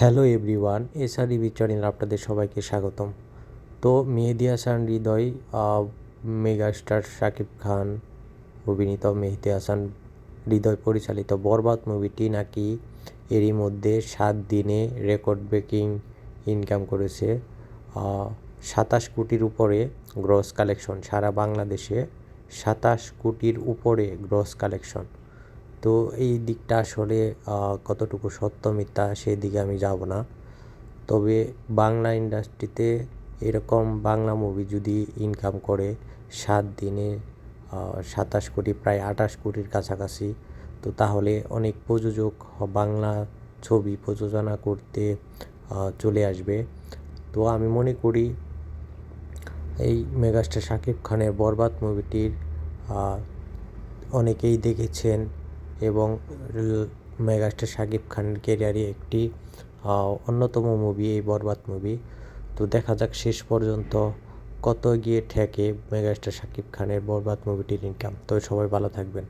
Hello everyone SR review channel আপনাদের সবাইকে স্বাগতম। তো মেহেদি হাসান হৃদয় মেগাস্টার শাকিব খান, অভিনীত মেহেদি হাসান হৃদয় পরিচালিত বরবাদ মুভিটি নাকি এরই মধ্যে সাত দিনে রেকর্ড ব্রেকিং ইনকাম করেছে। সাতাশ কোটির উপরে গ্রস কালেকশন সারা বাংলাদেশে সাতাশ কোটির উপরে গ্রস কালেকশন তো এই দিকটা আসলে কতটুকু সত্য মিথ্যা সেদিকে আমি যাব না। তবে বাংলা ইন্ডাস্ট্রিতে এরকম বাংলা মুভি যদি ইনকাম করে সাত দিনে সাতাশ কোটি, প্রায় আঠাশ কোটির কাছাকাছি, তো তাহলে অনেক প্রযোজক বাংলা ছবি প্রযোজনা করতে চলে আসবে। তো আমি মনে করি এই মেগাস্টার শাকিব খানের বরবাদ মুভিটির অনেকেই দেখেছেন। এবং মেগাস্টার শাকিব খানের ক্যারিয়ারে একটি অন্যতম মুভি এই বরবাদ মুভি তো দেখা যাক শেষ পর্যন্ত কত গিয়ে ঠেকে মেগাস্টার শাকিব খানের বরবাদ মুভিটির ইনকাম তো সবাই ভালো থাকবেন।